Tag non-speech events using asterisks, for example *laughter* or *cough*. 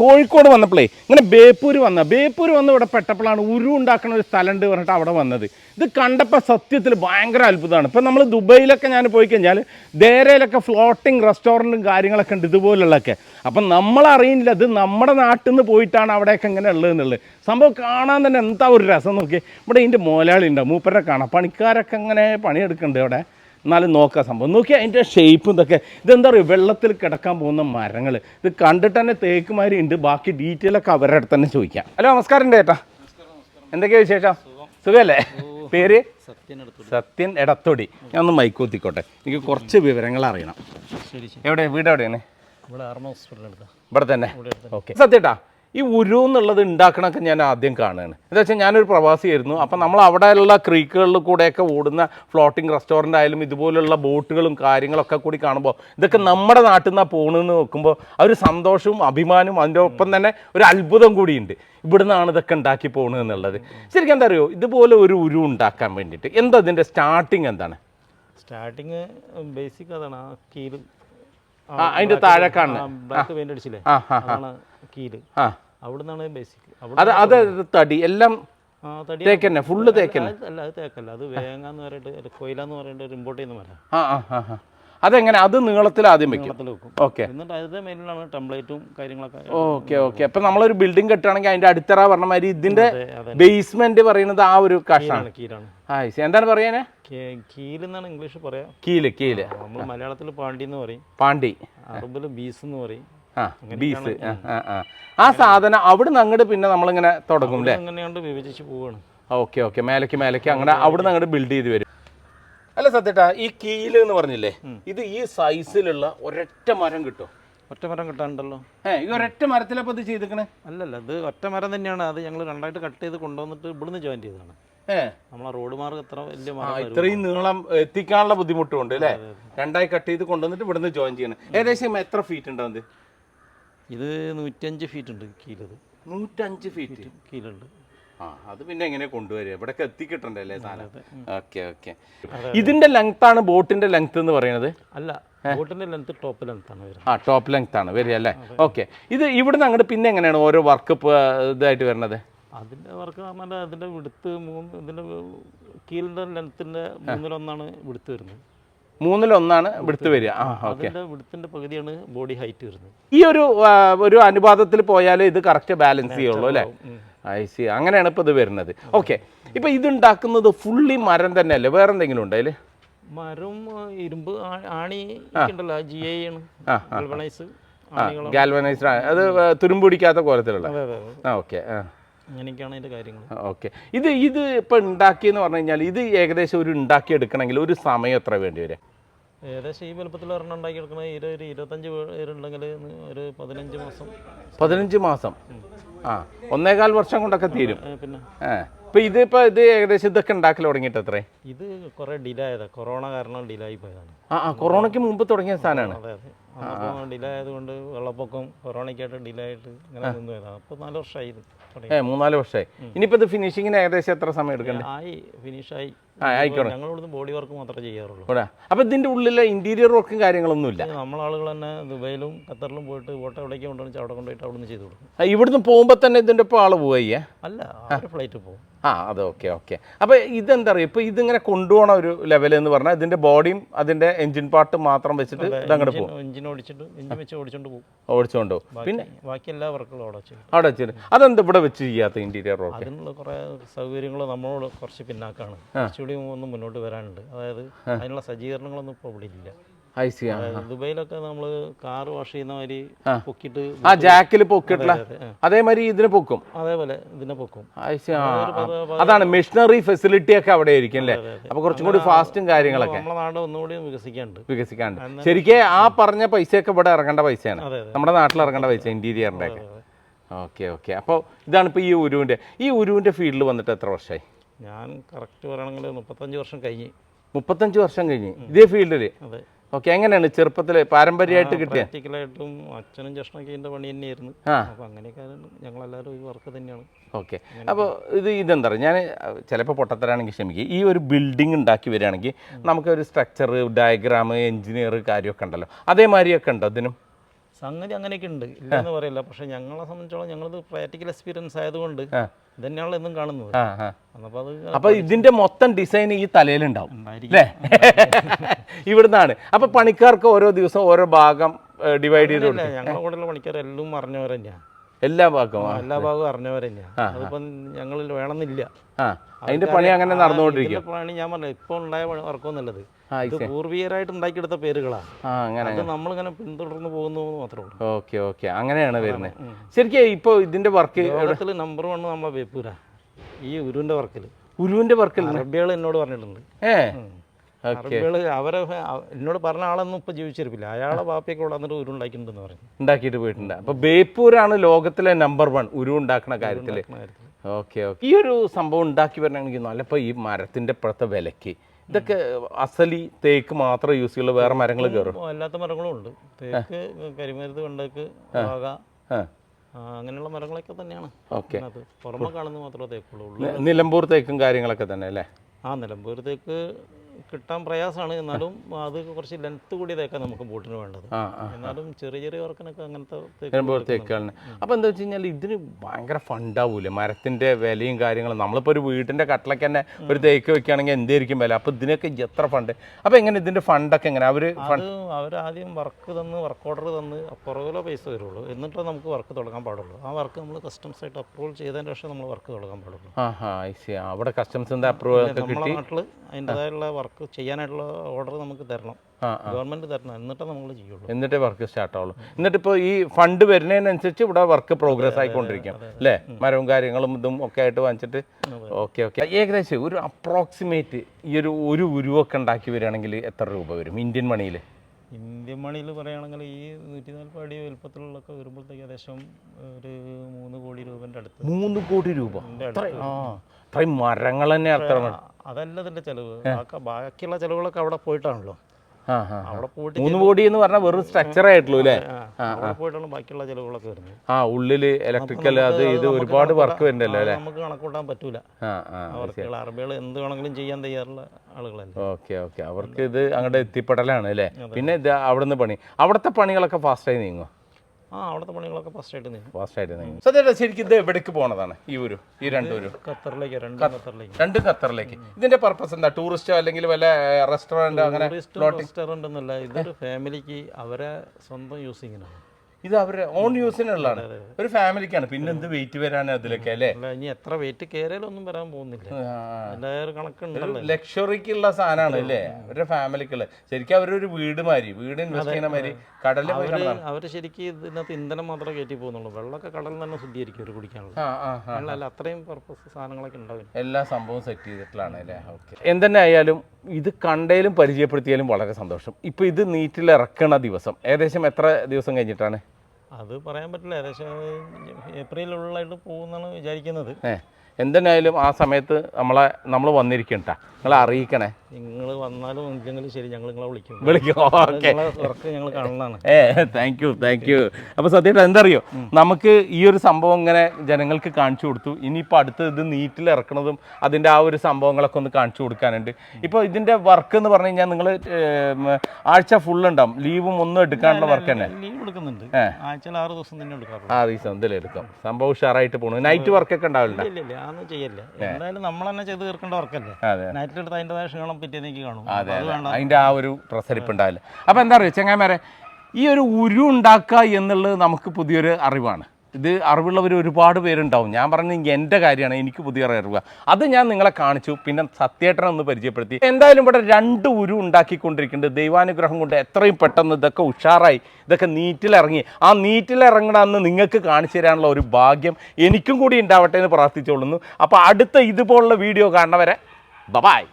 കോഴിക്കോട് വന്നപ്പോഴേ ഇങ്ങനെ ബേപ്പൂർ വന്ന ബേപ്പൂർ വന്ന് ഇവിടെ പെട്ടപ്പോഴാണ് ഉരു ഉണ്ടാക്കുന്ന ഒരു സ്ഥലമുണ്ട് പറഞ്ഞിട്ട് അവിടെ വന്നത്. ഇത് കണ്ടപ്പോൾ സത്യത്തിൽ ഭയങ്കര അത്ഭുതമാണ്. ഇപ്പം നമ്മൾ ദുബൈയിലൊക്കെ ഞാൻ പോയി കഴിഞ്ഞാൽ ദേരയിലൊക്കെ ഫ്ലോട്ടിംഗ് റെസ്റ്റോറന്റും കാര്യങ്ങളൊക്കെ ഉണ്ട് ഇതുപോലുള്ളതൊക്കെ. അപ്പം നമ്മളറിയില്ല ഇത് നമ്മുടെ നാട്ടിൽ നിന്ന് പോയിട്ടാണ് അവിടെയൊക്കെ ഇങ്ങനെ ഉള്ളതെന്നുള്ളത് സംഭവം കാണാൻ തന്നെ എന്താ ഒരു രസം നോക്കി ഇവിടെ ഇതിന്റെ മോലാളി ഉണ്ടാവും മൂപ്പരെ കാണാം. പണിക്കാരൊക്കെ ഇങ്ങനെ പണിയെടുക്കുന്നുണ്ട് അവിടെ. എന്നാലും നോക്കാം സംഭവം. നോക്കിയാൽ അതിന്റെ ഷേപ്പ് ഇതൊക്കെ. ഇതെന്താ പറയുക വെള്ളത്തിൽ കിടക്കാൻ പോകുന്ന മരങ്ങൾ ഇത് കണ്ടിട്ട് തന്നെ തേക്കുമാരി ഉണ്ട്. ബാക്കി ഡീറ്റെയിൽ ഒക്കെ അവരുടെ അടുത്ത് തന്നെ ചോദിക്കാം. ഹലോ നമസ്കാരം ചേട്ടാ എന്തൊക്കെയാ വിശേഷം? സുഖമല്ലേ? പേര്? സത്യൻ എടത്തൊടി. ഞാൻ ഒന്ന് മൈക്കൂത്തിക്കോട്ടെ എനിക്ക് കുറച്ച് വിവരങ്ങൾ അറിയണം. എവിടെ? വീട് എവിടെയാണ്? ഇവിടെ തന്നെ. ഓക്കെ സത്യട്ടാ ഈ ഉരു എന്നുള്ളത് ഉണ്ടാക്കണമൊക്കെ ഞാൻ ആദ്യം കാണുകയാണ് എന്താ വെച്ചാൽ ഞാനൊരു പ്രവാസിയായിരുന്നു. അപ്പം നമ്മൾ അവിടെയുള്ള ക്രീക്കുകളിൽ കൂടെയൊക്കെ ഓടുന്ന ഫ്ലോട്ടിംഗ് റെസ്റ്റോറന്റ് ആയാലും ഇതുപോലുള്ള ബോട്ടുകളും കാര്യങ്ങളൊക്കെ കൂടി കാണുമ്പോൾ ഇതൊക്കെ നമ്മുടെ നാട്ടിൽ നിന്നാണ് പോകണമെന്ന് നോക്കുമ്പോൾ ആ ഒരു സന്തോഷവും അഭിമാനവും അതിന്റെ ഒപ്പം തന്നെ ഒരു അത്ഭുതം കൂടിയുണ്ട്. ഇവിടുന്നാണ് ഇതൊക്കെ ഉണ്ടാക്കി പോകുന്നത് എന്നുള്ളത് ശരിക്കും എന്താ അറിയോ? ഇതുപോലെ ഒരു ഉരു ഉണ്ടാക്കാൻ വേണ്ടിയിട്ട്. എന്താ ഇതിന്റെ സ്റ്റാർട്ടിങ് എന്താണ്? സ്റ്റാർട്ടിങ് ബേസിക് അതാണ്. ആ കീൽ. അതിന്റെ താഴെ കാണുന്നെ. ബ്ലാക്ക് പെയിന്റ് അടിച്ചില്ലേ? അതാണ് കീൽ. ആ. അവിടുന്നാണ് ബേസിക് അത് അത് തടി എല്ലാം തേക്കന്നെ ഫുള്ള് തേക്കന്നെ. അല്ല അത് തേക്കല്ല. അത് വേങ്ങാന്ന് പറഞ്ഞിട്ട് കൊയിലാന്ന് പറഞ്ഞിട്ട് ഒരു ഇമ്പോർട്ട് ചെയ്യുന്ന മരം. ആ ആ ആ. അതെങ്ങനെ? അത് നീളത്തിൽ ആദ്യം വെക്കും. ഓക്കെ. എന്നിട്ട് അതിന്റെ മേലിലാണ് ടെംപ്ലേറ്റും കാര്യങ്ങളൊക്കെ ഓക്കെ ഓക്കെ. അപ്പൊ നമ്മളൊരു ബിൽഡിംഗ് കെട്ടുകയാണെങ്കിൽ അതിന്റെ അടിത്തറ പറഞ്ഞ മാതിരി ഇതിന്റെ. ബേസ്മെന്റ് പറയുന്നത് ആ ഒരു കഷാണ്. കീലാണ്. എന്താണ് പറയാനേ? കീലെന്നാണ് ഇംഗ്ലീഷ് പറയാ? കീൽ കീൽ. നമ്മൾ മലയാളത്തിൽ പാണ്ടി എന്ന് പറയും. പാണ്ടി അറബിൽ ബീസ് എന്ന് പറയും. ബീസ് ആ ആ ആ. ആ സാധനം അവിടുന്ന് അങ്ങോട്ട് പിന്നെ നമ്മളിങ്ങനെ തുടങ്ങും അല്ലേ? അങ്ങനെയാണ്ട് വിഭജിച്ച് പോവാണ്. Okay okay. മേലേക്ക് മേലേക്ക്. അങ്ങനെ അവിടുന്ന് അങ്ങോട്ട് ബിൽഡ് ചെയ്ത് വരും. അല്ല സത്യട്ടാ ഈ കീൽ എന്ന് പറഞ്ഞില്ലേ ഇത് ഈ സൈസിലുള്ള ഒരൊറ്റ മരം കിട്ടും ഒറ്റ മരം കിട്ടാണ്ടല്ലോ. ഏ ഈ ഒരൊറ്റ മരത്തിലപ്പോ ഇത് ചെയ്തിക്കണേ? അല്ലല്ല ഇത് ഒറ്റ മരം തന്നെയാണ്. അത് ഞങ്ങൾ രണ്ടായിട്ട് കട്ട് ചെയ്ത് കൊണ്ടുവന്നിട്ട് ഇവിടുന്ന് ജോയിൻ ചെയ്തതാണ്. നമ്മളെ റോഡ് മാർഗ് വലിയ. ഇത്രയും നീളം എത്തിക്കാനുള്ള ബുദ്ധിമുട്ടുണ്ട് അല്ലേ? രണ്ടായി കട്ട് ചെയ്ത് കൊണ്ടുവന്നിട്ട് ഇവിടുന്ന് ജോയിൻ ചെയ്യണം. ഏകദേശം എത്ര ഫീറ്റ് ഉണ്ടാവും ഇത് നൂറ്റഞ്ച് ഫീറ്റ് ഉണ്ട് കീലത്. നൂറ്റഞ്ച് ഫീറ്റ്? കീലുണ്ട്. ആ അത് പിന്നെ എങ്ങനെ കൊണ്ടുവരിക? ഇവിടേക്ക് എത്തിക്കിട്ടണ്ടേ അല്ലേ സാധനം? Okay okay. ഇതിന്റെ ലെങ്ത് ആണ് ബോട്ടിന്റെ ലെങ്ത് എന്ന് പറയുന്നത്? അല്ല ബോട്ടിന്റെ ലെങ്ത് ടോപ്പ് ലെങ്ത് ആണ് വരുന്നത്. ആ ടോപ്പ് ലെങ്ത് ആണ് വരിക അല്ലേ? ഓക്കെ. ഇത് ഇവിടുന്ന് അങ്ങോട്ട് പിന്നെ എങ്ങനെയാണ് ഓരോ വർക്ക് ഇതായിട്ട് വരുന്നത് അതിന്റെ വർക്ക് പറഞ്ഞാൽ അതിന്റെ വിടുത്ത് മൂന്ന് ഇതിന്റെ കീലിന്റെ ലെങ്ത്തിന്റെ മൂന്നിലൊന്നാണ് വിടുത്ത് വരുന്നത്. മൂന്നിലൊന്നാണ് ഇവിടുത്തെ വരിക. ആ ഓക്കെ. വിടുത്തിന്റെ പകുതിയാണ് ബോഡി ഹൈറ്റ് വരുന്നത്. ഈ ഒരു ഒരു അനുപാതത്തിൽ പോയാലേ ഇത് കറക്റ്റ് ബാലൻസ് ചെയ്യുള്ളൂ അല്ലേ? ഐ സി അങ്ങനെയാണ് ഇപ്പോൾ ഇത് വരുന്നത്. ഓക്കെ ഇപ്പൊ ഇതുണ്ടാക്കുന്നത് ഫുള്ളി മരം തന്നെയല്ലേ? വേറെ എന്തെങ്കിലും ഉണ്ടോ അതിൽ മരം ഇരുമ്പ് ആണി ഉണ്ടല്ലോ ജി ഐ ആണ്. ഗാൽവനൈസ്ഡ് അത് തുരുമ്പ് പിടിക്കാത്ത കോലത്തിലുള്ള. ആ ഓക്കെ ആ. അങ്ങനെയൊക്കെയാണ് അതിന്റെ കാര്യങ്ങൾ ഓക്കെ. ഇത് ഇത് ഇപ്പോൾ ഉണ്ടാക്കിയെന്ന് പറഞ്ഞു കഴിഞ്ഞാൽ ഇത് ഏകദേശം ഒരു ഉണ്ടാക്കി എടുക്കണമെങ്കിൽ ഒരു സമയം എത്ര വേണ്ടി വരും? ഏകദേശം ഈ വലുപ്പത്തിൽ ഒരെണ്ണം ഉണ്ടാക്കി എടുക്കണത് ഒരു ഒരു ഇരുപത്തഞ്ച് പേരുണ്ടെങ്കിൽ ഒരു പതിനഞ്ച് മാസം. പതിനഞ്ച് മാസം. ആ ഒന്നേകാൽ വർഷം കൊണ്ടൊക്കെ തീരും. പിന്നെ പിന്നെ. ആ ഇപ്പൊ ഇത് ഏകദേശം ഇതൊക്കെ ഉണ്ടാക്കൽ തുടങ്ങിയിട്ട് അത്രേ ഇത് കുറേ ഡിലേ കൊറോണ കാരണം ഡിലേ ആയി പോയതാണ്. ആ ആ കൊറോണയ്ക്ക് മുമ്പ് തുടങ്ങിയ സാധനമാണ്. അതെ അതെ. അപ്പോൾ ഡിലേ ആയതുകൊണ്ട് വെള്ളപ്പൊക്കം കൊറോണയ്ക്കായിട്ട് ഡിലേ ആയിട്ട് ഇങ്ങനെ നിന്ന് പോയതാണ് അപ്പോൾ നാല് വർഷമായി ഇത് ഏ മൂന്നാൽ വർഷമായി ഇനിയിപ്പോ ഇത് ഫിനിഷിങ്ങിന് ഏകദേശം എത്ര സമയം എടുക്കണ്ടേ? ആയി. ഫിനിഷായി ആയിക്കോട്ടെ. ഞങ്ങൾ ഇവിടുന്ന് ബോഡി വർക്ക് മാത്രമേ ചെയ്യാറുള്ളൂ. അപ്പോൾ ഇതിന്റെ ഇതിന്റെ ഉള്ളിലെ ഇന്റീരിയർ വർക്കും കാര്യങ്ങളൊന്നും ഇല്ല നമ്മളാളുകൾ തന്നെ ദുബൈയിലും ഖത്തറിലും പോയിട്ട് ബോട്ട് എവിടേക്ക് കൊണ്ടുവന്ന് അവിടെ കൊണ്ടുപോയിട്ട് അവിടെ നിന്ന് ചെയ്തു കൊടുക്കും. ഇവിടുന്ന് പോകുമ്പോൾ തന്നെ ഇതിന്റെ ഇപ്പോൾ ആൾ പോവുകയ്യേ അല്ല ഫ്ലൈറ്റ് പോകും ആ അത് ഓക്കെ ഓക്കെ. അപ്പോൾ ഇതെന്താ പറയുക ഇപ്പോൾ ഇതിങ്ങനെ കൊണ്ടുപോകണ ഒരു ലെവൽ എന്ന് പറഞ്ഞാൽ ഇതിന്റെ ബോഡിയും അതിന്റെ എഞ്ചിൻ പാർട്ട് മാത്രം വെച്ചിട്ട് ഇതങ്ങോട്ട് പോകും എഞ്ചിൻ ഓടിച്ചിട്ട് എഞ്ചിൻ വെച്ച് ഓടിച്ചോണ്ട് പോകും ഓടിച്ചുകൊണ്ട് പോകും പിന്നെ? ബാക്കി എല്ലാ വർക്കുകളും അവിടെ ചെയ്യും അവിടെ വെച്ചിട്ട് അതെന്താ ഇവിടെ വെച്ച് ചെയ്യാത്ത ഇന്റീരിയർ വർക്ക് അതിനുള്ള കുറേ സൗകര്യങ്ങൾ നമ്മളോട് കുറച്ച് പിന്നാക്കാണ്. കുറച്ചുകൂടി ഒന്ന് മുന്നോട്ട് വരാനുണ്ട്. അതായത് അതിനുള്ള സജ്ജീകരണങ്ങളൊന്നും ഇപ്പോൾ ഇവിടെ ഇല്ല ദുബൈയിലൊക്കെ നമ്മൾ കാർ വാഷ് ചെയ്യുന്ന മാതിരി പൊക്കിട്ട് ആ ജാക്കിൽ പൊക്കിട്ടില്ല. അതേമാതിരി ഇതിന് പൊക്കും. അതേപോലെ ഇതിനെ പൊക്കും. അതാണ് മെഷീനറി ഫെസിലിറ്റി ഒക്കെ അവിടെ ആയിരിക്കും അല്ലേ? അപ്പൊ കുറച്ചും കൂടി ഫാസ്റ്റും കാര്യങ്ങളൊക്കെ. നമ്മളെ നാട് ഒന്നുകൂടി വികസിക്കാണ്ട് വികസിക്കാണ്ട് ശരിക്കും ആ പറഞ്ഞ പൈസയൊക്കെ ഇവിടെ ഇറങ്ങേണ്ട പൈസയാണ്. നമ്മുടെ നാട്ടിൽ ഇറങ്ങേണ്ട പൈസ ഇന്റീരിയറിന്റെ ഒക്കെ. Okay okay. അപ്പോൾ ഇതാണ് ഇപ്പോൾ ഈ ഉരുവിന്റെ ഈ ഉരുവിന്റെ ഫീൽഡിൽ വന്നിട്ട് എത്ര വർഷമായി ഞാൻ കറക്റ്റ് പറയണമെങ്കിൽ മുപ്പത്തഞ്ച് വർഷം കഴിഞ്ഞ്. മുപ്പത്തഞ്ച് വർഷം കഴിഞ്ഞ്. ഇതേ ഫീൽഡിൽ അതെ. ഓക്കെ എങ്ങനെയാണ് ചെറുപ്പത്തിൽ പാരമ്പര്യമായിട്ട് കിട്ടിയ? പ്രാക്ടിക്കലായിട്ടും അച്ഛനും ജേഷ്ഠനൊക്കെ ഇതിന്റെ പണി തന്നെയായിരുന്നു. അപ്പോൾ അങ്ങനെയൊക്കെ ഞങ്ങളെല്ലാവരും ഈ വർക്ക് തന്നെയാണ്. ഓക്കെ. അപ്പോൾ ഇത് ഇതെന്താ പറയുക ഞാൻ ചിലപ്പോൾ പൊട്ടത്തരാണെങ്കിൽ ക്ഷമിക്കുക ഈ ഒരു ബിൽഡിംഗ് ഉണ്ടാക്കി വരികയാണെങ്കിൽ നമുക്ക് ഒരു സ്ട്രക്ചർ ഡയഗ്രാം എഞ്ചിനീയർ കാര്യമൊക്കെ ഉണ്ടല്ലോ. അതേമാതിരിയൊക്കെ ഉണ്ടോ ഇതിനും? സംഗതി അങ്ങനെയൊക്കെ ഉണ്ട് ഇല്ലെന്ന് പറയില്ല. പക്ഷെ ഞങ്ങളെ സംബന്ധിച്ചോളം ഞങ്ങളത് പ്രാക്ടിക്കൽ എക്സ്പീരിയൻസ് ആയതുകൊണ്ട് ഇതന്നെയാണല്ലോ എന്നും കാണുന്നത്. അപ്പോൾ അത് അപ്പൊ ഇതിന്റെ മൊത്തം ഡിസൈൻ ഈ തലയിലുണ്ടാവും. അല്ലേ? *laughs* ഇവിടുന്നാണ്. അപ്പൊ പണിക്കാർക്ക് ഓരോ ദിവസം ഓരോ ഭാഗം ഡിവൈഡ് ചെയ്ത് ഞങ്ങളുടെ ഞങ്ങളെ കൂടെയുള്ള പണിക്കാർ എല്ലാം പറഞ്ഞവരെ തന്നെയാണ് എല്ലാ ഭാഗവും. എല്ലാ ഭാഗവും അറിഞ്ഞവരെ അതിപ്പം ഞങ്ങളിൽ വേണമെന്നില്ല. അതിന്റെ പണി അങ്ങനെ നടന്നുകൊണ്ടിരിക്കും. പണി ഞാൻ പറഞ്ഞു ഇപ്പൊ ഉണ്ടായ വർക്കൊന്നുള്ളത്. ഇത് പൂർവീകരായിട്ട് ഉണ്ടാക്കിയെടുത്ത പേരുകളാണ് അങ്ങനെ അത് നമ്മളിങ്ങനെ പിന്തുടർന്ന് പോകുന്നു മാത്രമേ ഉള്ളൂ. Okay okay. അങ്ങനെയാണ് വരുന്നത്. ശരിക്കും ഇപ്പൊ ഇതിന്റെ വർക്ക് ലോകത്തിൽ നമ്പർ വൺ നമ്മളെ ബേപ്പൂര. ഈ ഉരുവിന്റെ വർക്കിൽ ഉരുവിന്റെ വർക്കിൽ അറബികൾ എന്നോട് പറഞ്ഞിട്ടുണ്ട്. ഏ? അറബികൾ അവരെ എന്നോട് പറഞ്ഞ ആളൊന്നും ഇപ്പൊ ജീവിച്ചിരിപ്പില്ല. അയാളെ ബാപ്പിയൊക്കെ ഇവിടെ വന്നിട്ട് ഉരുണ്ടാക്കിയിട്ടുണ്ടെന്ന് പറഞ്ഞു. ഉണ്ടാക്കിയിട്ട് പോയിട്ടുണ്ട്. അപ്പൊ ബേപ്പൂരാണ് ലോകത്തിലെ നമ്പർ വൺ ഉരു ഉണ്ടാക്കുന്ന കാര്യത്തിൽ. ഓക്കെ ഓക്കെ ഈ ഒരു സംഭവം ഉണ്ടാക്കി വരണമെങ്കിൽ നല്ലപ്പോൾ ഈ മരത്തിന്റെ ഇപ്പോഴത്തെ വിലക്ക് ഇതൊക്കെ അസലി തേക്ക് മാത്രം യൂസ് ചെയ്യുള്ളൂ വേറെ മരങ്ങൾ കയറും അല്ലാത്ത മരങ്ങളും ഉണ്ട്. തേക്ക് കരിമരുത് കണ്ടേക്ക് അങ്ങനെയുള്ള മരങ്ങളൊക്കെ തന്നെയാണ്. ഓക്കെ പുറമെ കാണുന്നത് മാത്രമേ തേക്കുള്ളൂ. നിലമ്പൂർ തേക്കും കാര്യങ്ങളൊക്കെ തന്നെ അല്ലേ? ആ നിലമ്പൂർ തേക്ക് കിട്ടാൻ പ്രയാസമാണ്. എന്നാലും അത് കുറച്ച് ലെങ്ത് കൂടി തേക്കാൻ നമുക്ക് ബോട്ടിന് വേണ്ടത്. എന്നാലും ചെറിയ ചെറിയ വർക്കിനൊക്കെ അങ്ങനത്തെ തേക്ക് അപ്പോൾ എന്താ വെച്ച് കഴിഞ്ഞാൽ ഇതിന് ഭയങ്കര ഫണ്ടാവൂലേ? മരത്തിന്റെ വിലയും കാര്യങ്ങളും. നമ്മളിപ്പോൾ ഒരു വീടിന്റെ കട്ടിലൊക്കെ തന്നെ ഒരു തേക്ക് വെക്കുകയാണെങ്കിൽ എന്തായിരിക്കും വില? അപ്പോൾ ഇതിനൊക്കെ എത്ര ഫണ്ട്? അപ്പോൾ എങ്ങനെ ഇതിന്റെ ഫണ്ടൊക്കെ എങ്ങനെ? അവർ അത് അവരാദ്യം വർക്ക് തന്ന് വർക്ക് ഓർഡർ തന്ന് അപ്പുറവിലോ പൈസ വരുള്ളൂ. എന്നിട്ടേ നമുക്ക് വർക്ക് തുടങ്ങാൻ പാടുള്ളൂ. ആ വർക്ക് നമ്മൾ കസ്റ്റംസ് ആയിട്ട് അപ്രൂവൽ ചെയ്തതിന് ശേഷം നമ്മൾ വർക്ക് തുടങ്ങാൻ പാടുള്ളൂ. ആ ഐ സി അവിടെ കസ്റ്റംസിന്റെ അപ്രൂവൽ കിട്ടി? നാട്ടിൽ അതിന്റെതായുള്ള വർക്ക് ചെയ്യാനായിട്ടുള്ള ഓർഡർ നമുക്ക് തരണം. ഗവൺമെന്റ് തരണം. എന്നിട്ടേ നമ്മൾ ചെയ്യുള്ളൂ. എന്നിട്ടേ വർക്ക് സ്റ്റാർട്ട് ആവുള്ളൂ എന്നിട്ട് ഇപ്പോൾ ഈ ഫണ്ട് വരുന്നതിനനുസരിച്ച് ഇവിടെ വർക്ക് പ്രോഗ്രസ് ആയിക്കൊണ്ടിരിക്കും. അല്ലേ? മരവും കാര്യങ്ങളും ഇതും ഒക്കെ ആയിട്ട് വാങ്ങിച്ചിട്ട്? Okay okay. ഏകദേശം ഒരു അപ്രോക്സിമേറ്റ് ഈ ഒരു ഒരു ഉരുവൊക്കെ ഉണ്ടാക്കി വരികയാണെങ്കിൽ എത്ര രൂപ വരും ഇന്ത്യൻ മണിയിൽ ഇന്ത്യൻ മണിയിൽ പറയുകയാണെങ്കിൽ ഈ നൂറ്റി നാൽപ്പത് അടി വലുപ്പത്തിലുള്ളൊക്കെ വരുമ്പോഴത്തേക്ക് ഏകദേശം ഒരു മൂന്ന് കോടി രൂപന്റെ അടുത്ത്. മൂന്ന് കോടി രൂപ. അത്രയും മരങ്ങൾ തന്നെ അത്ര അതല്ല ഇതിന്റെ ചെലവ്. ബാക്കി ബാക്കിയുള്ള ചെലവുകളൊക്കെ അവിടെ പോയിട്ടാണല്ലോ. അവിടെ പോയിട്ട് മൂന്ന് കോടി എന്ന് പറഞ്ഞാൽ വെറും സ്ട്രക്ചർ ആയിട്ടുള്ളൂ അല്ലേ? അവിടെ പോയിട്ടാണ് ബാക്കിയുള്ള ചിലവുകളൊക്കെ വരുന്നത്. ആ ഉള്ളിൽ ഇലക്ട്രിക്കൽ അത് ഇത് ഒരുപാട് വർക്ക് വരുന്നല്ലോ അല്ലേ? നമുക്ക് കണക്കൂട്ടാൻ പറ്റൂല. വർക്കുകൾ അറബികൾ എന്ത് വേണമെങ്കിലും ചെയ്യാൻ തയ്യാറുള്ള ആളുകളല്ലേ. Okay okay. അവർക്ക് ഇത് അങ്ങോട്ട് എത്തിപ്പെടലാണ് അല്ലേ? പിന്നെ ഇത് അവിടുന്ന് പണി. അവിടുത്തെ പണികളൊക്കെ ഫാസ്റ്റായി നീങ്ങും ആ അവിടുത്തെ പണികളൊക്കെ ഫസ്റ്റ് ആയിട്ട് നീങ്ങും. ഫാസ്റ്റായിട്ട് നീങ്ങും. സത്യം ശരിക്കും ഇത് എവിടേക്ക് പോണതാണ് ഈ ഒരു ഈ രണ്ടൂരും ഖത്തറിലേക്ക് രണ്ട് ഖത്തറിലേക്ക്. രണ്ട് ഖത്തറിലേക്ക്. ഇതിന്റെ പർപ്പസ് എന്താ? ടൂറിസ്റ്റോ അല്ലെങ്കിൽ വല്ല റെസ്റ്റോറന്റ് അങ്ങനെ ടൂറിസ്റ്റ് റെസ്റ്റോറന്റ് എന്നല്ല ഇതൊരു ഫാമിലിക്ക് അവരെ സ്വന്തം യൂസിങ്ങിനാണ് ഇത് അവരുടെ ഓൺ യൂസിനുള്ളതാണ് ഒരു ഫാമിലിക്കാണ്. പിന്നെ എന്ത് വെയിറ്റ് വരാൻ അതിലൊക്കെ അല്ലേ? ഇനി എത്ര വെയിറ്റ് കയറിയാലൊന്നും വരാൻ പോകുന്നില്ല. ലക്ഷറിക്കുള്ള സാധനമാണ് അല്ലേ? അവരുടെ ഫാമിലിക്കുള്ള. ശരിക്കും അവരൊരു വീട് മാതിരി വീട് ഇൻവെസ്റ്റ് ചെയ്യുന്ന മാതിരി കടലിൽ അവർ ശരിക്കും ഇതിനകത്ത് ഇന്ധനം മാത്രമേ കയറ്റി പോകുന്നുള്ളൂ. വെള്ളമൊക്കെ കടലിൽ തന്നെ ശുദ്ധീകരിക്കും ഒരു കുടിക്കാനുള്ള അത്രയും പർപ്പസ് സാധനങ്ങളൊക്കെ ഉണ്ടാവും എല്ലാ സംഭവം സെറ്റ് ചെയ്തിട്ടുള്ളതാണ് അല്ലേ? ഓക്കെ എന്തെന്നെ ആയാലും ഇത് കണ്ടേലും പരിചയപ്പെടുത്തിയാലും വളരെ സന്തോഷം. ഇപ്പോൾ ഇത് നീറ്റിൽ ഇറക്കണ ദിവസം. ഏകദേശം എത്ര ദിവസം കഴിഞ്ഞിട്ടാണ്? അത് പറയാൻ പറ്റില്ല. ഏകദേശം ഏപ്രിലുള്ളായിട്ട് പോകുമെന്നാണ് വിചാരിക്കുന്നത്. ഏ എന്തെന്നായാലും ആ സമയത്ത് നമ്മളെ നമ്മൾ വന്നിരിക്കണ്ട നിങ്ങളെ അറിയിക്കണേ. നിങ്ങൾ വന്നാലും ഇല്ലെങ്കിലും ശരി ഞങ്ങൾ നിങ്ങളെ വിളിക്കും. വിളിക്കും. ഓക്കെ. ഞങ്ങൾ കാണുന്നതാണ്. ഏ താങ്ക് യു താങ്ക് യു അപ്പോൾ സത്യമായിട്ട് എന്തറിയോ? നമുക്ക് ഈ ഒരു സംഭവം ഇങ്ങനെ ജനങ്ങൾക്ക് കാണിച്ചു കൊടുത്തു. ഇനിയിപ്പോൾ അടുത്ത് ഇത് നീറ്റിൽ ഇറക്കണതും അതിന്റെ ആ ഒരു സംഭവങ്ങളൊക്കെ ഒന്ന് കാണിച്ചു കൊടുക്കാനുണ്ട്. ഇപ്പോൾ ഇതിന്റെ വർക്ക് എന്ന് പറഞ്ഞു കഴിഞ്ഞാൽ നിങ്ങൾ ആഴ്ച ഫുൾ ഉണ്ടാവും. ലീവും ഒന്നും എടുക്കാനുള്ള വർക്ക് തന്നെ. ലീവ് എടുക്കുന്നുണ്ട്. ആഴ്ചയിൽ ആറ് ദിവസം തന്നെ എടുക്കാം ആ ദിവസം. എന്തെങ്കിലും എടുക്കാം. സംഭവം ഉഷാറായിട്ട് പോകണം നൈറ്റ് വർക്കൊക്കെ ഉണ്ടാവില്ല അതൊന്നും ചെയ്യല്ല എന്തായാലും നമ്മൾ തന്നെ ചെയ്ത് തീർക്കേണ്ട വർക്കല്ലേ? എടുത്ത് അതിന്റെതായ ക്ഷീണം പിറ്റേന്നേക്ക് കാണും. അതിന്റെ ആ ഒരു പ്രസരിപ്പ് ഉണ്ടാവില്ല. അപ്പൊ എന്താ പറയുക ചെങ്ങാമാരെ ഈ ഒരു ഉരു ഉണ്ടാക്കുക എന്നുള്ളത് നമുക്ക് പുതിയൊരു അറിവാണ്. ഇത് അറിവുള്ളവർ ഒരുപാട് പേരുണ്ടാവും. ഞാൻ പറഞ്ഞ എന്റെ കാര്യമാണ് എനിക്ക് പുതിയ അറിവ്. അത് ഞാൻ നിങ്ങളെ കാണിച്ചു. പിന്നെ സത്യേട്ടനെ ഒന്ന് പരിചയപ്പെടുത്തി. എന്തായാലും ഇവിടെ രണ്ട് ഉരു ഉണ്ടാക്കിക്കൊണ്ടിരിക്കുന്നുണ്ട്. ദൈവാനുഗ്രഹം കൊണ്ട് എത്രയും പെട്ടെന്ന് ഇതൊക്കെ ഉഷാറായി ഇതൊക്കെ നീറ്റിലിറങ്ങി. ആ നീറ്റിലിറങ്ങണമെന്ന് നിങ്ങൾക്ക് കാണിച്ചു തരാനുള്ള ഒരു ഭാഗ്യം എനിക്കും കൂടി ഉണ്ടാവട്ടെ എന്ന് പ്രാർത്ഥിച്ചോളുന്നു അപ്പോൾ അടുത്ത ഇതുപോലുള്ള വീഡിയോ കാണുന്നവരെ ബബായ്